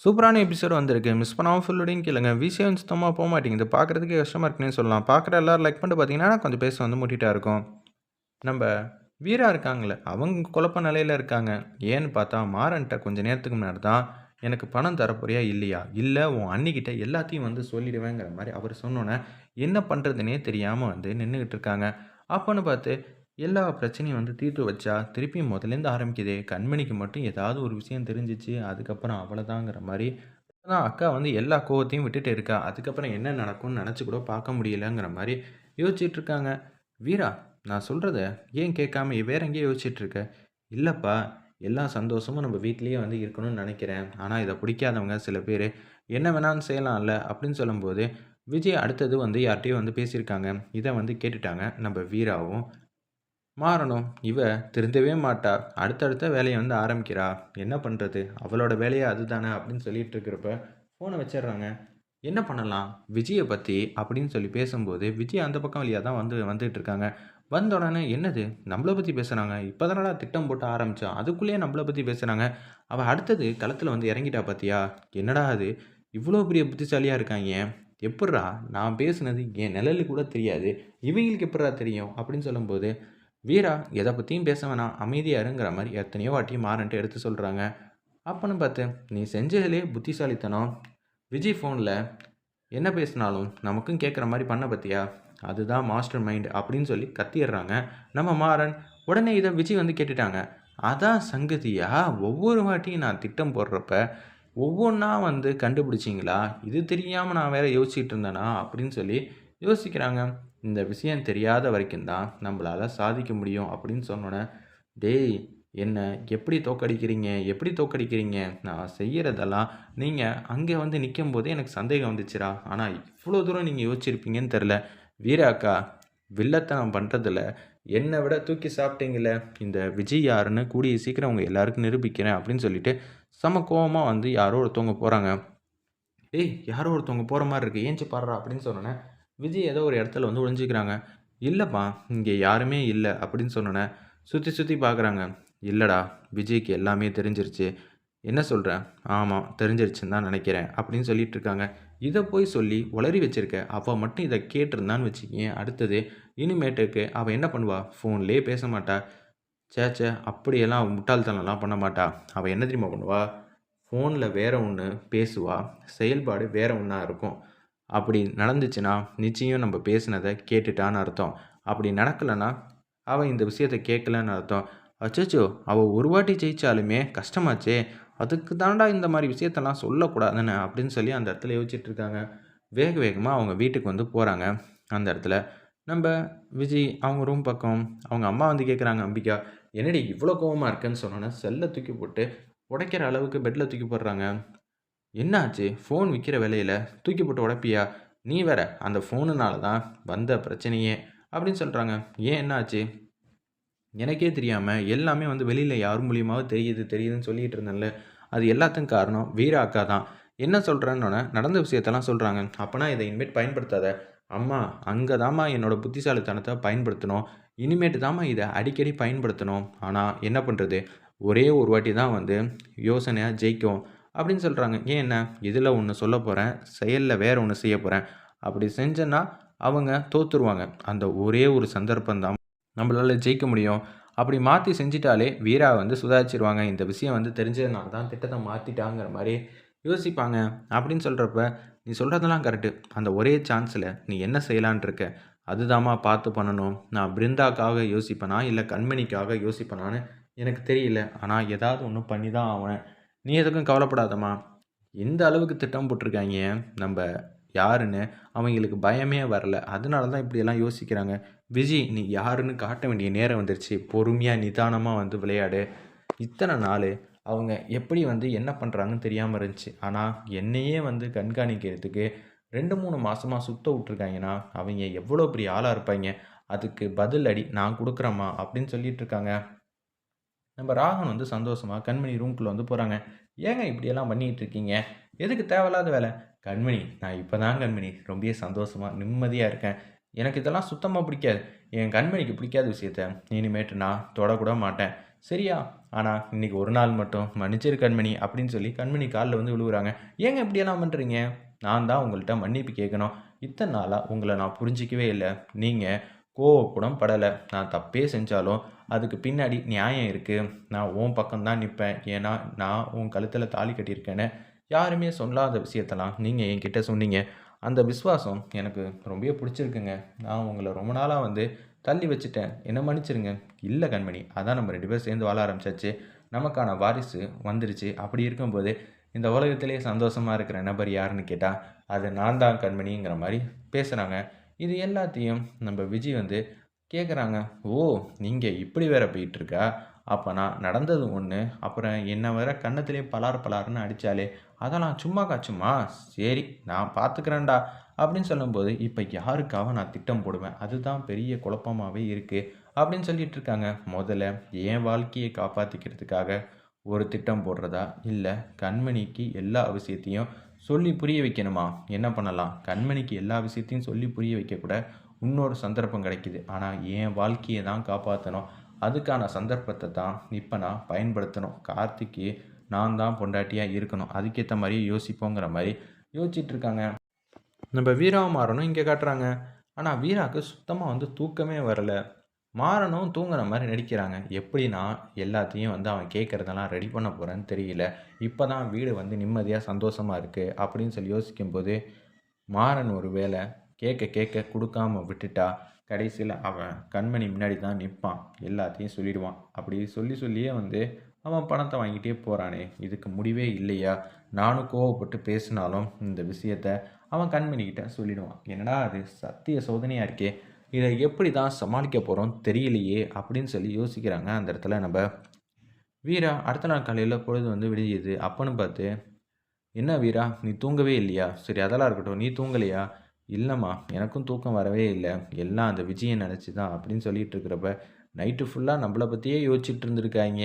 சூப்பரான எபிசோடு வந்திருக்கு. மிஸ் பண்ணாம ஃபுல்லோடையும் கேளுங்க. விஷயம் சுத்தமாக போக மாட்டேங்குது. பார்க்குறதுக்கே கஷ்டமாக இருக்குன்னே சொல்லலாம். பார்க்குற எல்லோரும் லைக் பண்ணிட்டு பார்த்தீங்கன்னா, கொஞ்சம் பேச வந்து முட்டிட்டா இருக்கும். நம்ம வீரா இருக்காங்களே அவங்க குழப்ப நிலையில இருக்காங்க. ஏன்னு பார்த்தா, மாறன்ட்ட கொஞ்சம் நேரத்துக்கு முன்னாடி தான், "எனக்கு பணம் தரப்போறியா? இல்லையா? இல்லை உன் அன்னிக்கிட்ட எல்லாத்தையும் வந்து சொல்லிடுவேங்கிற" மாதிரி அவர் சொன்னோன்னே என்ன பண்ணுறதுனே தெரியாமல் வந்து நின்றுக்கிட்டு இருக்காங்க. அப்போன்னு பார்த்து, எல்லா பிரச்சனையும் வந்து தீர்த்து வச்சா, திருப்பி முதலேருந்து ஆரம்பிக்குதே. கண்மணிக்கு மட்டும் ஏதாவது ஒரு விஷயம் தெரிஞ்சுச்சு, அதுக்கப்புறம் அவ்வளோதாங்கிற மாதிரி ஆனால் அக்கா வந்து எல்லா கோவத்தையும் விட்டுட்டு இருக்கா. அதுக்கப்புறம் என்ன நடக்கும்னு நினச்சி கூட பார்க்க முடியலங்கிற மாதிரி யோசிச்சுட்டு இருக்காங்க. "வீரா, நான் சொல்கிறத ஏன் கேட்காம வேற எங்கேயோ யோசிச்சுட்டு இருக்க?" இல்லைப்பா எல்லா சந்தோஷமும் நம்ம வீட்லேயே வந்து இருக்கணும்னு நினைக்கிறேன் ஆனால் இதை பிடிக்காதவங்க சில பேர் என்ன வேணாலும் செய்யலாம்ல" அப்படின்னு சொல்லும்போது, விஜய் அடுத்தது வந்து யார்கிட்டையும் வந்து பேசியிருக்காங்க. இதை வந்து கேட்டுட்டாங்க நம்ம வீராவும். மாறணும். இவ திருந்தவே மாட்டா. அடுத்தடுத்த வேலையை வந்து ஆரம்பிக்கிறா. என்ன பண்ணுறது அவளோட வேலையை அதுதானே அப்படின்னு சொல்லிட்டு இருக்கிறப்ப, ஃபோனை வச்சிடுறாங்க. என்ன பண்ணலாம்? விஜயை பற்றி அப்படின்னு சொல்லி பேசும்போது, விஜய் அந்த பக்கம் வழியாக தான் வந்து வந்துட்டு இருக்காங்க. வந்த உடனே என்னது? நம்மள பற்றி பேசுகிறாங்க இப்போ தானடா திட்டம் போட்டு ஆரம்பித்தோம் அதுக்குள்ளேயே நம்மள பற்றி பேசுகிறாங்க அவள் அடுத்தது களத்தில் வந்து இறங்கிட்டா பார்த்தியா என்னடா அது? இவ்வளோ பெரிய புத்திசாலியாக இருக்காங்க எப்புட்றா? நான் பேசுனது என் நிழலுக்கு கூட தெரியாது. இவங்களுக்கு எப்பட்றா தெரியும்? அப்படின்னு சொல்லும்போது, வீரா எதை பற்றியும் பேச வேணாம். அமைதியாருங்கிற இருங்கிற எத்தனையோ வாட்டி மாறன்ட்டு எடுத்து சொல்கிறாங்க அப்போன்னு பார்த்து, "நீ செஞ்சதுலே புத்திசாலித்தனம். விஜய் ஃபோனில் என்ன பேசினாலும் நமக்கும் கேட்குற மாதிரி பண்ண பார்த்தியா அதுதான் மாஸ்டர் மைண்ட்" அப்படின்னு சொல்லி கத்திடுறாங்க நம்ம மாறன். உடனே இதை விஜய் வந்து கேட்டுட்டாங்க. "அதான் சங்கதியாக ஒவ்வொரு வாட்டியும் நான் திட்டம் போடுறப்ப, ஒவ்வொன்றா வந்து கண்டுபிடிச்சிங்களா இது தெரியாமல் நான் வேற யோசிச்சுட்டு இருந்தேனா?" அப்படின்னு சொல்லி யோசிக்கிறாங்க. இந்த விஷயம் தெரியாத வரைக்கும் தான் நம்மளால் சாதிக்க முடியும் அப்படின்னு சொன்னோனே, "டேய்! என்ன எப்படி தோற்கடிக்கிறீங்க? எப்படி தோற்கடிக்கிறீங்க? நான் செய்கிறதெல்லாம் நீங்கள் அங்கே வந்து நிற்கும் போதே எனக்கு சந்தேகம் வந்துச்சுடா. ஆனால் இவ்வளோ தூரம் நீங்கள் யோசிச்சிருப்பீங்கன்னு தெரில வீராக்கா வில்லத்தனம் பண்ணுறதுல என்னை விட தூக்கி சாப்பிட்டீங்கல்ல. இந்த விஜய் யாருன்னு கூடிய சீக்கிரம் அவங்க எல்லாருக்கும் நிரூபிக்கிறேன்" அப்படின்னு சொல்லிட்டு செம கோபமாக வந்து யாரோ ஒருத்தவங்க போகிறாங்க "டேய்! யாரோ ஒருத்தவங்க போகிற மாதிரி இருக்குது ஏஞ்சி பாடுறா அப்படின்னு சொன்னேன் விஜய் ஏதோ ஒரு இடத்துல வந்து ஒழிஞ்சிக்கிறாங்க இல்லைப்பா இங்கே யாருமே இல்லை அப்படின்னு சொன்னோனே, சுற்றி சுற்றி பார்க்குறாங்க. இல்லைடா விஜய்க்கு எல்லாமே தெரிஞ்சிருச்சு." "என்ன சொல்கிறேன் ஆமாம் தெரிஞ்சிருச்சுன்னு தான் நினைக்கிறேன் அப்படின்னு சொல்லிட்டு இருக்காங்க. போய் சொல்லி உளறி வச்சிருக்க. அவள் மட்டும் இதை கேட்டிருந்தான்னு வச்சுக்கேன் அடுத்தது இனிமேட்டுக்கு அவள் என்ன பண்ணுவா? ஃபோன்லேயே பேச மாட்டா. சேச்சே அப்படியெல்லாம் அவள் முட்டாள்தனம்லாம் பண்ண மாட்டா. அவள் என்ன தெரியுமா பண்ணுவா? ஃபோனில் வேற ஒன்று பேசுவா. செயல்பாடு வேற ஒன்றா இருக்கும். அப்படி நடந்துச்சுன்னா, நிச்சயம் நம்ம பேசினதை கேட்டுட்டான்னு அர்த்தம். அப்படி நடக்கலன்னா, அவள் இந்த விஷயத்த கேட்கலன்னு அர்த்தம். அச்சச்சோ! அவள் ஒரு வாட்டி ஜெயிச்சாலுமே கஷ்டமாச்சே! அதுக்கு தாண்டா இந்த மாதிரி விஷயத்தெல்லாம் சொல்லக்கூடாதுன்னு அப்படின்னு சொல்லி அந்த இடத்துல யோசிச்சுட்டு இருக்காங்க. வேக வேகமாக அவங்க வீட்டுக்கு வந்து போகிறாங்க அந்த இடத்துல நம்ம விஜய் அவங்க ரூம் பக்கம் அவங்க அம்மா வந்து கேட்குறாங்க அம்பிகா, "என்னடி இவ்வளோ கோவமாக இருக்குன்னு சொன்னோன்னே செல்லை தூக்கி போட்டு உடைக்கிற அளவுக்கு பெட்டில் தூக்கி போடுறாங்க. என்னாச்சு ஃபோன் விற்கிற விலையில் தூக்கி போட்டு உடப்பியா நீ வேற அந்த ஃபோனுனால தான் வந்த பிரச்சனையே" அப்படின்னு சொல்கிறாங்க "ஏன் என்னாச்சு "எனக்கே தெரியாமல் எல்லாமே வந்து வெளியில் யார் மூலியமாவது தெரியுது தெரியுதுன்னு சொல்லிட்டு இருந்தேன்ல. அது எல்லாத்துக்கும் காரணம் வீரா அக்கா தான்." "என்ன சொல்றன்னோனே" நடந்த விஷயத்தெல்லாம் சொல்கிறாங்க அப்போனா இதை இனிமேட்டு பயன்படுத்தாத." "அம்மா, அங்கே தாம்மா என்னோடய புத்திசாலித்தனத்தை பயன்படுத்தணும். இனிமேட்டு தாம்மா இதை அடிக்கடி பயன்படுத்தணும். ஆனால் என்ன பண்ணுறது ஒரே ஒரு வாட்டி தான் வந்து யோசனையாக ஜெயிக்கும்." அப்படின்னு சொல்கிறாங்க "ஏன் என்ன? இதில் ஒன்று சொல்ல போகிறேன் செயலில் வேறு ஒன்று செய்ய போகிறேன் அப்படி செஞ்சேன்னா அவங்க தோற்றுருவாங்க அந்த ஒரே ஒரு சந்தர்ப்பம் தான் நம்மளால் ஜெயிக்க முடியும். அப்படி மாற்றி செஞ்சிட்டாலே வீரா வந்து சுதாரிச்சிருவாங்க இந்த விஷயம் வந்து தெரிஞ்சதுனால தான் திட்டத்தை மாற்றிட்டாங்கிற மாதிரி யோசிப்பாங்க." அப்படின்னு சொல்கிறப்ப "நீ சொல்கிறதெல்லாம் கரெக்டு அந்த ஒரே சான்ஸில் நீ என்ன செய்யலான்னு இருக்க? அதுதாம்மா பார்த்து பண்ணணும். நான் பிருந்தாக்காக யோசிப்பேனா? இல்லை கண்மணிக்காக யோசிப்பேனான்னு எனக்கு தெரியல. ஆனால் ஏதாவது ஒன்று பண்ணி தான் ஆவேன். நீ எதுக்கும் கவலைப்படாதம்மா." எந்த அளவுக்கு திட்டம் போட்டிருக்காங்க நம்ம யாருன்னு அவங்களுக்கு பயமே வரல. அதனால தான் இப்படியெல்லாம் யோசிக்கிறாங்க. "விஜி, நீ யாருன்னு காட்ட வேண்டிய நேரம் வந்துருச்சு. பொறுமையாக நிதானமாக வந்து விளையாடு." இத்தனை நாள் அவங்க எப்படி வந்து என்ன பண்ணுறாங்கன்னு தெரியாமல் இருந்துச்சு. ஆனால் என்னையே வந்து கண்காணிக்கிறதுக்கு ரெண்டு மூணு மாதமாக சுத்த விட்ருக்காங்கன்னா அவங்க எவ்வளோ பெரிய ஆளாக இருப்பாய்ங்க. அதுக்கு பதில் அடி நான் கொடுக்குறேம்மா அப்படின்னு சொல்லிட்டு இருக்காங்க. நம்ம ராகன் வந்து சந்தோஷமாக கண்மணி ரூம்குள்ளே வந்து போகிறாங்க "ஏங்க இப்படியெல்லாம் பண்ணிகிட்டு இருக்கீங்க? எதுக்கு தேவையில்லாத வேலை "கண்மணி, நான் இப்போ தான் கண்மணி ரொம்பவே சந்தோஷமாக நிம்மதியாக இருக்கேன். எனக்கு இதெல்லாம் சுத்தமாக பிடிக்காது. என் கண்மணிக்கு பிடிக்காத விஷயத்த இனிமேட்டு நான் தொடக்கூட மாட்டேன். சரியா ஆனால் இன்னைக்கு ஒரு நாள் மட்டும் மன்னிச்சிரு கண்மணி அப்படின்னு சொல்லி கண்மணி காலில் வந்து விழுகுறாங்க ஏங்க இப்படியெல்லாம் பண்ணுறீங்க நான் தான் உங்கள்கிட்ட மன்னிப்பு கேட்கணும் இத்தனை நாளாக உங்களை நான் புரிஞ்சிக்கவே இல்லை நீங்கள் கோவப்படம் படலை. நான் தப்பே செஞ்சாலும் அதுக்கு பின்னாடி நியாயம் இருக்குது நான் உன் பக்கம்தான் நிற்பேன். ஏன்னா நான் உன் கழுத்தில் தாலி கட்டியிருக்கேன்னு யாருமே சொல்லாத விஷயத்தெல்லாம் நீங்கள் என்கிட்ட சொன்னீங்க. அந்த விசுவாசம் எனக்கு ரொம்ப பிடிச்சிருக்குங்க. நான் உங்களை ரொம்ப நாளாக வந்து தள்ளி வச்சுட்டேன். என்ன மன்னிச்சிருங்க. இல்லை கண்மணி அதான் நம்ம ரெண்டு பேரும் சேர்ந்து வாழ ஆரம்பிச்சாச்சு. நமக்கான வாரிசு வந்துருச்சு. அப்படி இருக்கும்போது இந்த உலகத்திலே சந்தோஷமாக இருக்கிற நபர் யாருன்னு கேட்டால் அது நான் தான் கண்மணிங்கிற மாதிரி பேசுகிறாங்க இது எல்லாத்தையும் நம்ம விஜய் வந்து கேட்குறாங்க ஓ நீங்கள் இப்படி வேற போயிட்டுருக்கா? அப்போ நான் நடந்தது ஒன்று அப்புறம் என்னை வேற கன்னத்திலே பலார் பலார்னு அடித்தாலே அதெல்லாம் சும்மா காச்சுமா சரி நான் பார்த்துக்கிறேன்டா அப்படின்னு சொல்லும்போது இப்போ யாருக்காக நான் திட்டம் போடுவேன். அதுதான் பெரிய குழப்பமாகவே இருக்குது அப்படின்னு சொல்லிட்டு இருக்காங்க. முதல்ல என் வாழ்க்கையை காப்பாற்றிக்கிறதுக்காக ஒரு திட்டம் போடுறதா? இல்லை கண்மணிக்கு எல்லா விஷயத்தையும் சொல்லி புரிய வைக்கணுமா? என்ன பண்ணலாம்? கண்மணிக்கு எல்லா விஷயத்தையும் சொல்லி புரிய வைக்கக்கூட இன்னொரு சந்தர்ப்பம் கிடைக்குது. ஆனால் என் வாழ்க்கையை தான் காப்பாற்றணும் அதுக்கான சந்தர்ப்பத்தை தான் இப்போ நான் பயன்படுத்தணும். கார்த்திக்கு நான் தான் பொண்டாட்டியாக இருக்கணும். அதுக்கேற்ற மாதிரி யோசிப்போங்கிற மாதிரி யோசிச்சுட்டு இருக்காங்க நம்ம வீராவை மாறணும் இங்கே காட்டுறாங்க. ஆனால் வீராவுக்கு சுத்தமாக வந்து தூக்கமே வரலை. மாறனும் தூங்குற மாதிரி நடிக்கிறாங்க. எப்படின்னா எல்லாத்தையும் வந்து அவன் கேட்குறதெல்லாம் ரெடி பண்ண போகிறேன்னு தெரியல. இப்போ தான் வீடு வந்து நிம்மதியாக சந்தோஷமாக இருக்குது அப்படின்னு சொல்லி யோசிக்கும்போது மாறன் ஒரு வேலை கேட்க கேட்க கொடுக்காம விட்டுட்டா கடைசியில் அவன் கண்மணி முன்னாடி தான் நிற்பான். எல்லாத்தையும் சொல்லிடுவான். அப்படி சொல்லி சொல்லியே வந்து அவன் பணத்தை வாங்கிட்டே போகிறானே இதுக்கு முடிவே இல்லையா? நானும் கோவப்பட்டு பேசினாலும் இந்த விஷயத்த அவன் கண்மணிக்கிட்ட சொல்லிடுவான். என்னடா அது சத்திய சோதனையாக இருக்கே. இதை எப்படி தான் சமாளிக்க போகிறோம் தெரியலையே அப்படின்னு சொல்லி யோசிக்கிறாங்க. அந்த இடத்துல நம்ம வீரா அடுத்த நாள் காலையில் பொழுது வந்து விடியுது அப்பன்னு பார்த்து என்ன வீரா நீ தூங்கவே இல்லையா? சரி அதெல்லாம் இருக்கட்டும். நீ தூங்கலையா? இல்லைம்மா எனக்கும் தூக்கம் வரவே இல்லை. எல்லாம் அந்த விஜயை நினச்சி தான் அப்படின்னு சொல்லிட்டு இருக்கிறப்ப நைட்டு ஃபுல்லாக நம்மளை பற்றியே யோசிச்சுட்டு இருந்திருக்காங்க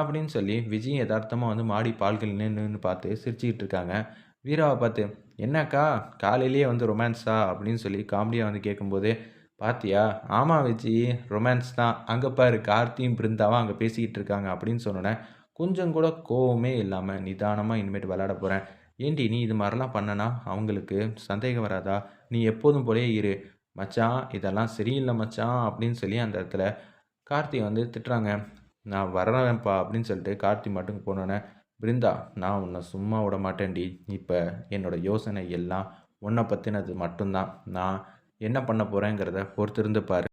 அப்படின்னு சொல்லி விஜய் யதார்த்தமாக வந்து மாடி பால்கள் நின்று பார்த்து சிரிச்சுக்கிட்டு இருக்காங்க. வீராவை பார்த்து என்னக்கா காலையிலேயே வந்து ரொமான்ஸா? அப்படின்னு சொல்லி காமெடியாக வந்து கேட்கும்போது பாத்தியா? ஆமாம் விஜி ரொமான்ஸ் தான். அங்கே பாரு கார்த்தியும் பிருந்தாவும் அங்கே பேசிக்கிட்டு இருக்காங்க அப்படின்னு சொன்னோன்னே கொஞ்சம் கூட கோவமே இல்லாமல் நிதானமாக இனிமேட்டு விளாட போகிறேன் ஏண்டி நீ இது மாதிரிலாம் பண்ணனா? அவங்களுக்கு சந்தேகம் வராதா? நீ எப்போதும் போலே இரு. மச்சான் இதெல்லாம் சரியில்லை மச்சான் அப்படின்னு சொல்லி அந்த இடத்துல கார்த்தி வந்து திட்டுறாங்க. நான் வரவேன்ப்பா அப்படின்னு சொல்லிட்டு கார்த்தி மட்டும் போனோன்னே பிருந்தா நான் உன்னை சும்மா விட மாட்டேன்டி. இப்போ என்னோடய யோசனை எல்லாம் உன்னை பற்றினது மட்டும்தான். நான் என்ன பண்ண போகிறேங்கிறத பொறுத்திருந்து பாரு.